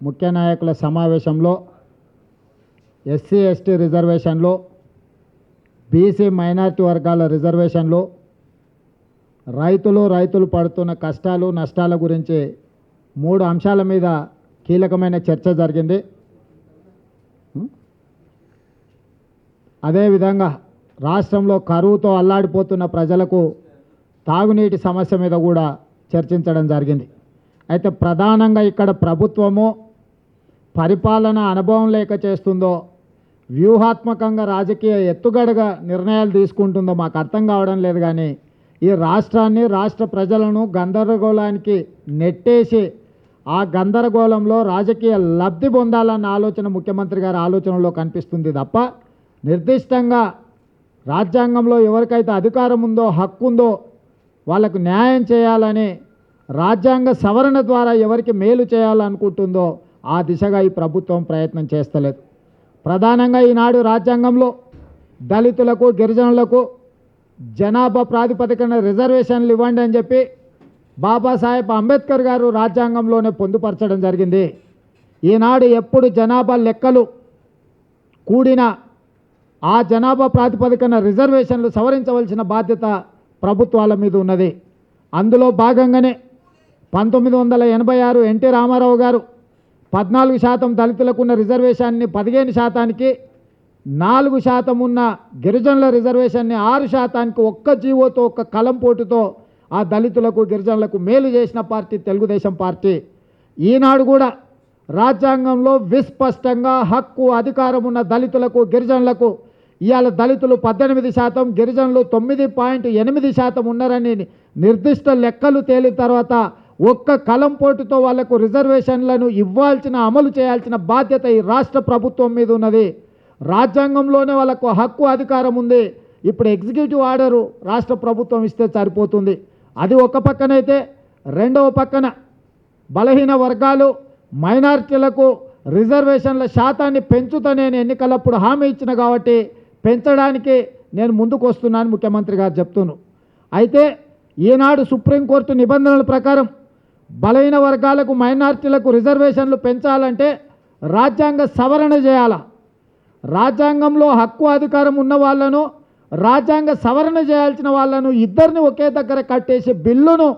ముఖ్య నాయకుల సమావేశంలో ఎస్సీ ఎస్టీ రిజర్వేషన్లు బీసీ మైనారిటీ వర్గాల రిజర్వేషన్లు రైతులు రైతులు పడుతున్న కష్టాలు నష్టాల గురించి మూడు అంశాల మీద కీలకమైన చర్చ జరిగింది. అదేవిధంగా రాష్ట్రంలో కరువుతో అల్లాడిపోతున్న ప్రజలకు తాగునీటి సమస్య మీద కూడా చర్చించడం జరిగింది. అయితే ప్రధానంగా ఇక్కడ ప్రభుత్వము పరిపాలన అనుభవం లేక చేస్తుందో వ్యూహాత్మకంగా రాజకీయ ఎత్తుగడగా నిర్ణయాలు తీసుకుంటుందో మాకు అర్థం కావడం లేదు కానీ ఈ రాష్ట్రాన్ని రాష్ట్ర ప్రజలను గందరగోళానికి నెట్టేసి ఆ గందరగోళంలో రాజకీయ లబ్ధి పొందాలన్న ఆలోచన ముఖ్యమంత్రి గారి ఆలోచనలో కనిపిస్తుంది తప్ప నిర్దిష్టంగా రాజ్యాంగంలో ఎవరికైతే అధికారం ఉందో హక్కు ఉందో వాళ్ళకు న్యాయం చేయాలని రాజ్యాంగ సవరణ ద్వారా ఎవరికి మేలు చేయాలనుకుంటుందో ఆ దిశగా ఈ ప్రభుత్వం ప్రయత్నం చేస్తలేదు. ప్రధానంగా ఈనాడు రాజ్యాంగంలో దళితులకు గిరిజనులకు జనాభా ప్రాతిపదికన రిజర్వేషన్లు ఇవ్వండి అని చెప్పి బాబాసాహెబ్ అంబేద్కర్ గారు రాజ్యాంగంలోనే పొందుపరచడం జరిగింది. ఈనాడు ఎప్పుడు జనాభా లెక్కలు కూడిన ఆ జనాభా ప్రాతిపదికన రిజర్వేషన్లు సవరించవలసిన బాధ్యత ప్రభుత్వాల మీద ఉన్నది. అందులో భాగంగానే పంతొమ్మిది వందల ఎనభై ఆరు ఎన్టీ రామారావు గారు పద్నాలుగు శాతం దళితులకు ఉన్న రిజర్వేషన్ని పదిహేను శాతానికి నాలుగు శాతం ఉన్న గిరిజనుల రిజర్వేషన్ని ఆరు శాతానికి ఒక్క జీవోతో ఒక్క కలంపోటుతో ఆ దళితులకు గిరిజనులకు మేలు చేసిన పార్టీ తెలుగుదేశం పార్టీ. ఈనాడు కూడా రాజ్యాంగంలో విస్పష్టంగా హక్కు అధికారం ఉన్న దళితులకు గిరిజనులకు ఇవాళ దళితులు పద్దెనిమిది శాతం గిరిజనులు తొమ్మిది పాయింట్ ఎనిమిది శాతం ఉన్నారని నిర్దిష్ట లెక్కలు తేలిన తర్వాత ఒక్క కలంపోటుతో వాళ్ళకు రిజర్వేషన్లను ఇవ్వాల్సిన అమలు చేయాల్సిన బాధ్యత ఈ రాష్ట్ర ప్రభుత్వం మీద ఉన్నది. రాజ్యాంగంలోనే వాళ్ళకు హక్కు అధికారం ఉంది. ఇప్పుడు ఎగ్జిక్యూటివ్ ఆర్డరు రాష్ట్ర ప్రభుత్వం ఇస్తే సరిపోతుంది. అది ఒక పక్కనైతే రెండవ పక్కన బలహీన వర్గాలు మైనారిటీలకు రిజర్వేషన్ల శాతాన్ని పెంచుతా నేను ఎన్నికలప్పుడు హామీ ఇచ్చిన కాబట్టి పెంచడానికి నేను ముందుకు వస్తున్నాను ముఖ్యమంత్రి గారు చెప్తున్నాను అయితే ఈనాడు సుప్రీంకోర్టు నిబంధనల ప్రకారం బలహీన వర్గాలకు మైనార్టీలకు రిజర్వేషన్లు పెంచాలంటే రాజ్యాంగ సవరణ చేయాల. రాజ్యాంగంలో హక్కు అధికారం ఉన్న వాళ్ళను రాజ్యాంగ సవరణ చేయాల్సిన వాళ్ళను ఇద్దరిని ఒకే దగ్గర కట్టేసి బిల్లును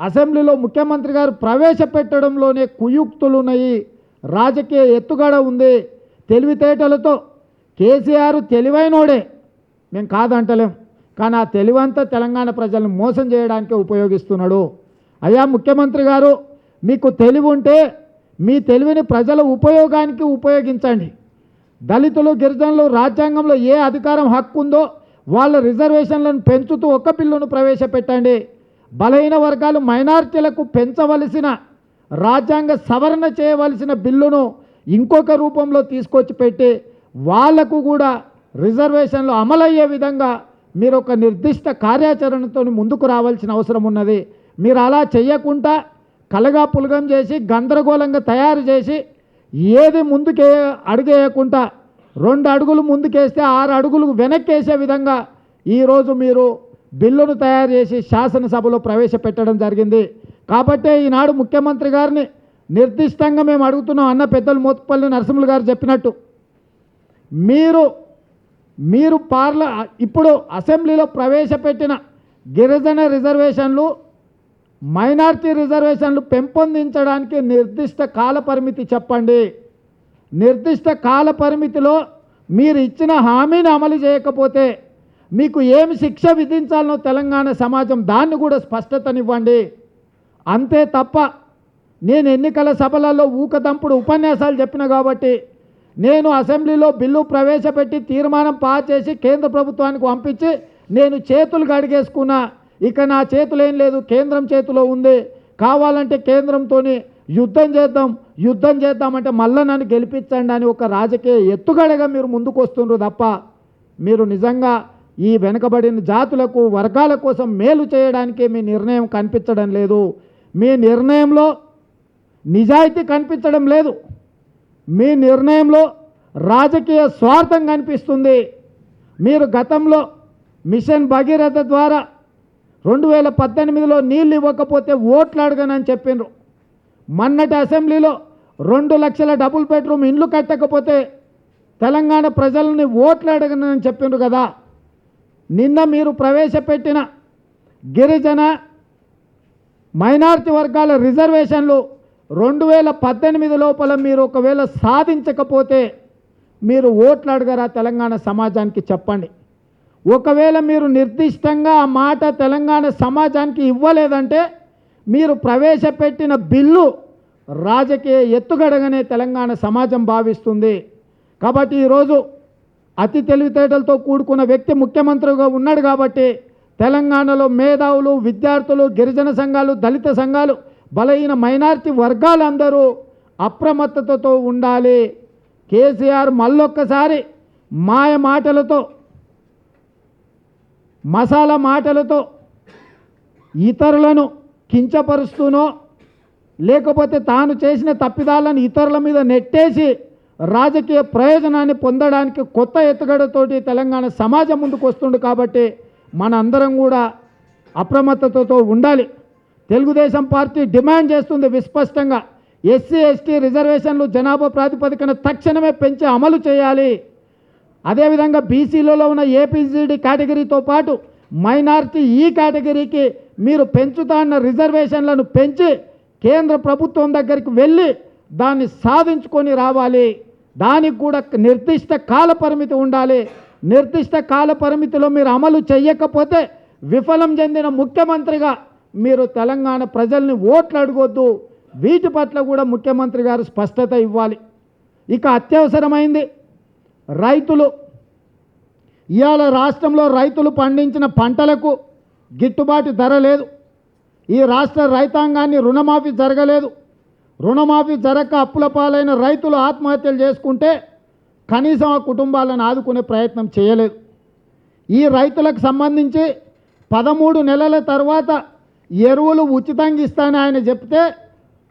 అసెంబ్లీలో ముఖ్యమంత్రి గారు ప్రవేశపెట్టడంలోనే కుయుక్తులున్నాయి. రాజకీయ ఎత్తుగడ ఉంది. తెలివితేటలతో కేసీఆర్ తెలివైనోడే. మేము కాదంటలేం. కానీ ఆ తెలివంతా తెలంగాణ ప్రజలను మోసం చేయడానికే ఉపయోగిస్తున్నాడు. అయ్యా ముఖ్యమంత్రి గారు మీకు తెలివి ఉంటే మీ తెలివిని ప్రజల ఉపయోగానికి ఉపయోగించండి. దళితులు గిరిజనులు రాజ్యాంగంలో ఏ అధికారం హక్కు ఉందో వాళ్ళ రిజర్వేషన్లను పెంచుతూ ఒక్క బిల్లును ప్రవేశపెట్టండి. బలహీన వర్గాలు మైనారిటీలకు పెంచవలసిన రాజ్యాంగ సవరణ చేయవలసిన బిల్లును ఇంకొక రూపంలో తీసుకొచ్చి పెట్టి వాళ్ళకు కూడా రిజర్వేషన్లు అమలయ్యే విధంగా మీరు ఒక నిర్దిష్ట కార్యాచరణతో ముందుకు రావాల్సిన అవసరం ఉన్నది. మీరు అలా చేయకుండా కలగా పులగం చేసి గందరగోళంగా తయారు చేసి ఏది ముందుకే అడుగేయకుండా రెండు అడుగులు ముందుకేస్తే ఆరు అడుగులు వెనక్కేసే విధంగా ఈరోజు మీరు బిల్లును తయారు చేసి శాసనసభలో ప్రవేశపెట్టడం జరిగింది. కాబట్టి ఈనాడు ముఖ్యమంత్రి గారిని నిర్దిష్టంగా మేము అడుగుతున్నాం అన్న పెద్దలు మోత్పల్లి నరసింహులు గారు చెప్పినట్టు. మీరు మీరు పార్ల ఇప్పుడు అసెంబ్లీలో ప్రవేశపెట్టిన గిరిజన రిజర్వేషన్లు మైనార్టీ రిజర్వేషన్లు పెంపొందించడానికి నిర్దిష్ట కాలపరిమితి చెప్పండి. నిర్దిష్ట కాల పరిమితిలో మీరు ఇచ్చిన హామీని అమలు చేయకపోతే మీకు ఏమి శిక్ష విధించాలనో తెలంగాణ సమాజం దాన్ని కూడా స్పష్టతనివ్వండి. అంతే తప్ప నేను ఎన్నికల సభలలో ఊకదంపుడు ఉపన్యాసాలు చెప్పిన కాబట్టి నేను అసెంబ్లీలో బిల్లు ప్రవేశపెట్టి తీర్మానం పాస్ చేసి కేంద్ర ప్రభుత్వానికి పంపించి నేను చేతులు కడిగేసుకున్నా. ఇక నా చేతులు ఏం లేదు కేంద్రం చేతిలో ఉంది. కావాలంటే కేంద్రంతో యుద్ధం చేద్దాం యుద్ధం చేద్దామంటే మళ్ళీ నన్ను గెలిపించండి అని ఒక రాజకీయ ఎత్తుగడగా మీరు ముందుకు వస్తుండ్రు తప్ప మీరు నిజంగా ఈ వెనుకబడిన జాతులకు వర్గాల కోసం మేలు చేయడానికి మీ నిర్ణయం కనిపించడం లేదు. మీ నిర్ణయంలో నిజాయితీ కనిపించడం లేదు. మీ నిర్ణయంలో రాజకీయ స్వార్థం కనిపిస్తుంది. మీరు గతంలో మిషన్ భగీరథ ద్వారా రెండు వేల పద్దెనిమిదిలో నీళ్ళు ఇవ్వకపోతే ఓట్లు అడగనని చెప్పిండ్రు. మొన్నటి అసెంబ్లీలో రెండు లక్షల డబుల్ బెడ్రూమ్ ఇండ్లు కట్టకపోతే తెలంగాణ ప్రజలని ఓట్లు అడగనని చెప్పిండ్రు కదా. నిన్న మీరు ప్రవేశపెట్టిన గిరిజన మైనారిటీ వర్గాల రిజర్వేషన్లు రెండు వేల పద్దెనిమిది లోపల మీరు ఒకవేళ సాధించకపోతే మీరు ఓట్లు అడగరా తెలంగాణ సమాజానికి చెప్పండి. ఒకవేళ మీరు నిర్దిష్టంగా ఆ మాట తెలంగాణ సమాజానికి ఇవ్వలేదంటే మీరు ప్రవేశపెట్టిన బిల్లు రాజకీయ ఎత్తుగడగానే తెలంగాణ సమాజం భావిస్తుంది. కాబట్టి ఈరోజు అతి తెలివితేటలతో కూడుకున్న వ్యక్తి ముఖ్యమంత్రిగా ఉన్నాడు కాబట్టి తెలంగాణలో మేధావులు విద్యార్థులు గిరిజన సంఘాలు దళిత సంఘాలు బలహీన మైనార్టీ వర్గాలందరూ అప్రమత్తతతో ఉండాలి. కేసీఆర్ మళ్ళొక్కసారి మాయ మాటలతో మసాలా మాటలతో ఇతరులను కించపరుస్తూనో లేకపోతే తాను చేసిన తప్పిదాలను ఇతరుల మీద నెట్టేసి రాజకీయ ప్రయోజనాన్ని పొందడానికి కొత్త ఎత్తుగడతోటి తెలంగాణ సమాజం ముందుకు వస్తుంది కాబట్టి మన అందరం కూడా అప్రమత్తతతో ఉండాలి. తెలుగుదేశం పార్టీ డిమాండ్ చేస్తుంది విస్పష్టంగా. ఎస్సీ ఎస్టీ రిజర్వేషన్లు జనాభా ప్రాతిపదికన తక్షణమే పెంచి అమలు చేయాలి. అదేవిధంగా బీసీలలో ఉన్న ఏపీసీడీ కేటగిరీతో పాటు మైనారిటీ ఈ కేటగిరీకి మీరు పెంచుతా అన్న రిజర్వేషన్లను పెంచి కేంద్ర ప్రభుత్వం దగ్గరికి వెళ్ళి దాన్ని సాధించుకొని రావాలి. దానికి కూడా నిర్దిష్ట కాల పరిమితి ఉండాలి. నిర్దిష్ట కాల పరిమితిలో మీరు అమలు చేయకపోతే విఫలం చెందిన ముఖ్యమంత్రిగా మీరు తెలంగాణ ప్రజల్ని ఓట్లు అడగొద్దు. వీటి పట్ల కూడా ముఖ్యమంత్రి గారు స్పష్టత ఇవ్వాలి. ఇక అత్యవసరమైంది రైతులు ఇవాళ రాష్ట్రంలో రైతులు పండించిన పంటలకు గిట్టుబాటు ధర లేదు. ఈ రాష్ట్ర రైతాంగాన్ని రుణమాఫీ జరగలేదు. రుణమాఫీ జరగక అప్పుల పాలైన రైతులు ఆత్మహత్యలు చేసుకుంటే కనీసం ఆ కుటుంబాలను ఆదుకునే ప్రయత్నం చేయలేదు. ఈ రైతులకు సంబంధించి పదమూడు నెలల తర్వాత ఎరువులు ఉచితంగా ఇస్తానని ఆయన చెప్తే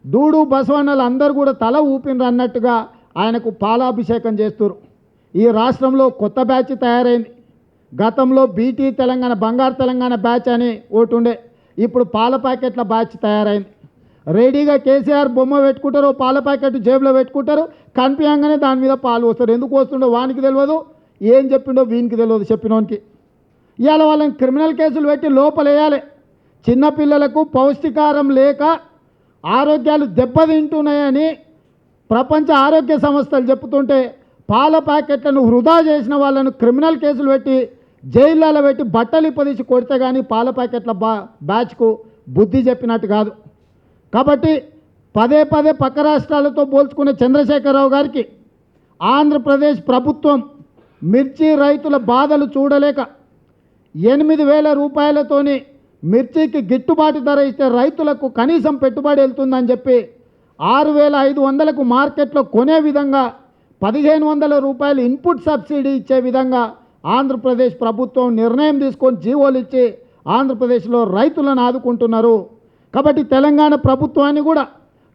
దూడు బసవన్నలు అందరూ కూడా తల ఊపినరు అన్నట్టుగా ఆయనకు పాలాభిషేకం చేస్తారు ఈ రాష్ట్రంలో కొత్త బ్యాచ్ తయారైంది. గతంలో బీటీ తెలంగాణ బంగారు తెలంగాణ బ్యాచ్ అని ఒకటి ఉండే ఇప్పుడు పాల ప్యాకెట్ల బ్యాచ్ తయారైంది. రెడీగా కేసీఆర్ బొమ్మ పెట్టుకుంటారు పాల ప్యాకెట్ జేబులో పెట్టుకుంటారు కనిపించగానే దాని మీద పాలు వస్తారు ఎందుకు వస్తుండో వానికి తెలియదు. ఏం చెప్పిండో వీనికి తెలియదు చెప్పినోనికి. ఇవాళ వాళ్ళని క్రిమినల్ కేసులు పెట్టి లోపలేయాలి. చిన్నపిల్లలకు పౌష్టికారం లేక ఆరోగ్యాలు దెబ్బతింటున్నాయని ప్రపంచ ఆరోగ్య సంస్థలు చెప్తుంటే పాల ప్యాకెట్లను వృధా చేసిన వాళ్ళను క్రిమినల్ కేసులు పెట్టి జైళ్ళలో పెట్టి బట్టలు ఇప్పదీసి కొడితే కానీ పాల ప్యాకెట్ల బా బ్యాచ్కు బుద్ధి చెప్పినట్టు కాదు. కాబట్టి పదే పదే పక్క రాష్ట్రాలతో పోల్చుకునే చంద్రశేఖరరావు గారికి ఆంధ్రప్రదేశ్ ప్రభుత్వం మిర్చి రైతుల బాధలు చూడలేక ఎనిమిది వేల రూపాయలతోని మిర్చికి గిట్టుబాటు ధర ఇస్తే రైతులకు కనీసం పెట్టుబడి వెళ్తుందని చెప్పి ఆరు వేల ఐదు వందలకు మార్కెట్లో కొనే విధంగా పదిహేను వందల రూపాయలు ఇన్పుట్ సబ్సిడీ ఇచ్చే విధంగా ఆంధ్రప్రదేశ్ ప్రభుత్వం నిర్ణయం తీసుకొని జీవోలు ఇచ్చి ఆంధ్రప్రదేశ్లో రైతులను ఆదుకుంటున్నారు. కాబట్టి తెలంగాణ ప్రభుత్వాన్ని కూడా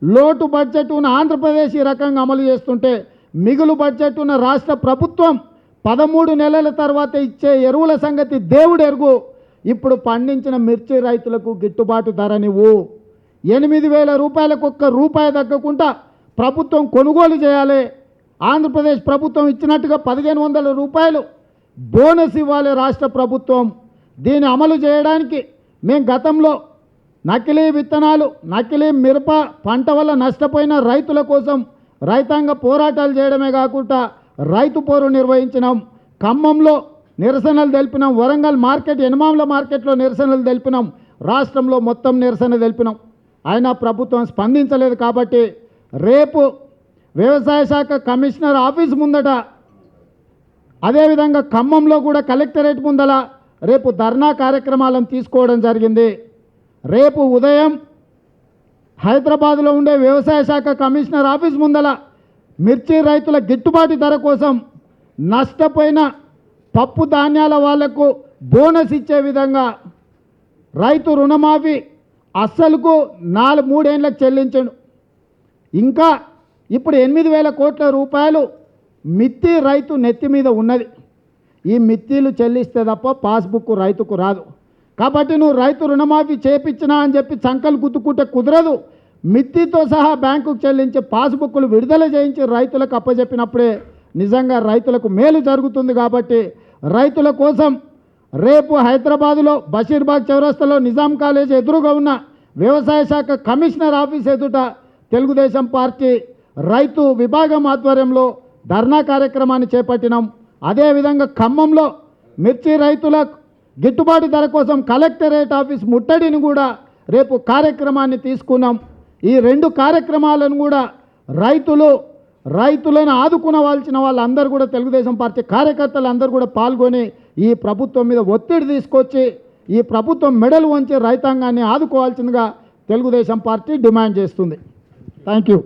లోటు బడ్జెట్ను ఆంధ్రప్రదేశ్ ఈ రకంగా అమలు చేస్తుంటే మిగులు బడ్జెట్ ఉన్న రాష్ట్ర ప్రభుత్వం పదమూడు నెలల తర్వాత ఇచ్చే ఎరువుల సంగతి దేవుడు ఎరుగు. ఇప్పుడు పండించిన మిర్చి రైతులకు గిట్టుబాటు ధరనివ్వు ఎనిమిది వేల రూపాయలకు ఒక్క రూపాయి తగ్గకుండా ప్రభుత్వం కొనుగోలు చేయాలి. ఆంధ్రప్రదేశ్ ప్రభుత్వం ఇచ్చినట్టుగా పదిహేను వందల రూపాయలు బోనస్ ఇవ్వాలి రాష్ట్ర ప్రభుత్వం. దీన్ని అమలు చేయడానికి మేము గతంలో నకిలీ విత్తనాలు నకిలీ మిరప పంట వల్ల నష్టపోయిన రైతుల కోసం రైతాంగ పోరాటాలు చేయడమే కాకుండా రైతు పోరు నిర్వహించినాం. ఖమ్మంలో నిరసనలు తెలిపినాం. వరంగల్ మార్కెట్ ఎనమాముల మార్కెట్లో నిరసనలు తెలిపినాం. రాష్ట్రంలో మొత్తం నిరసన తెలిపినాం. అయినా ప్రభుత్వం స్పందించలేదు కాబట్టి రేపు వ్యవసాయ శాఖ కమిషనర్ ఆఫీస్ ముందట అదేవిధంగా ఖమ్మంలో కూడా కలెక్టరేట్ ముందల రేపు ధర్నా కార్యక్రమాలను తీసుకోవడం జరిగింది. రేపు ఉదయం హైదరాబాద్లో ఉండే వ్యవసాయ శాఖ కమిషనర్ ఆఫీస్ ముందల మిర్చి రైతుల గిట్టుబాటు ధర కోసం నష్టపోయిన పప్పు ధాన్యాల వాళ్ళకు బోనస్ ఇచ్చే విధంగా రైతు రుణమాఫీ అస్సలుకు నాలుగు మూడేళ్ళకి చెల్లించండు ఇంకా ఇప్పుడు ఎనిమిది వేల కోట్ల రూపాయలు మిత్తి రైతు నెత్తి మీద ఉన్నది. ఈ మిత్తిలు చెల్లిస్తే తప్ప పాస్బుక్ రైతుకు రాదు. కాబట్టి నువ్వు రైతు రుణమాఫీ చేపించినా అని చెప్పి చంకలు గుద్దుకుంటే కుదరదు. మిత్తితో సహా బ్యాంకుకు చెల్లించి పాస్బుక్లు విడుదల చేయించి రైతులకు అప్పజెప్పినప్పుడే నిజంగా రైతులకు మేలు జరుగుతుంది కాబట్టి రైతుల కోసం రేపు హైదరాబాదులో బషీర్బాగ్ చౌరస్తాలో నిజాం కాలేజ్ ఎదురుగా ఉన్న వ్యవసాయ శాఖ కమిషనర్ ఆఫీస్ ఎదుట తెలుగుదేశం పార్టీ రైతు విభాగం ఆధ్వర్యంలో ధర్నా కార్యక్రమాన్ని చేపట్టినాం. అదేవిధంగా ఖమ్మంలో మిర్చి రైతుల గిట్టుబాటు ధర కోసం కలెక్టరేట్ ఆఫీస్ ముట్టడిని కూడా రేపు కార్యక్రమాన్ని తీసుకున్నాం. ఈ రెండు కార్యక్రమాలను కూడా రైతులు రైతులను ఆదుకునవలసిన వాళ్ళందరూ కూడా తెలుగుదేశం పార్టీ కార్యకర్తలు అందరూ కూడా పాల్గొని ఈ ప్రభుత్వం మీద ఒత్తిడి తీసుకొచ్చి ఈ ప్రభుత్వం మెడలు వంచి రైతాంగాన్ని ఆదుకోవాల్సిందిగా తెలుగుదేశం పార్టీ డిమాండ్ చేస్తుంది. Thank you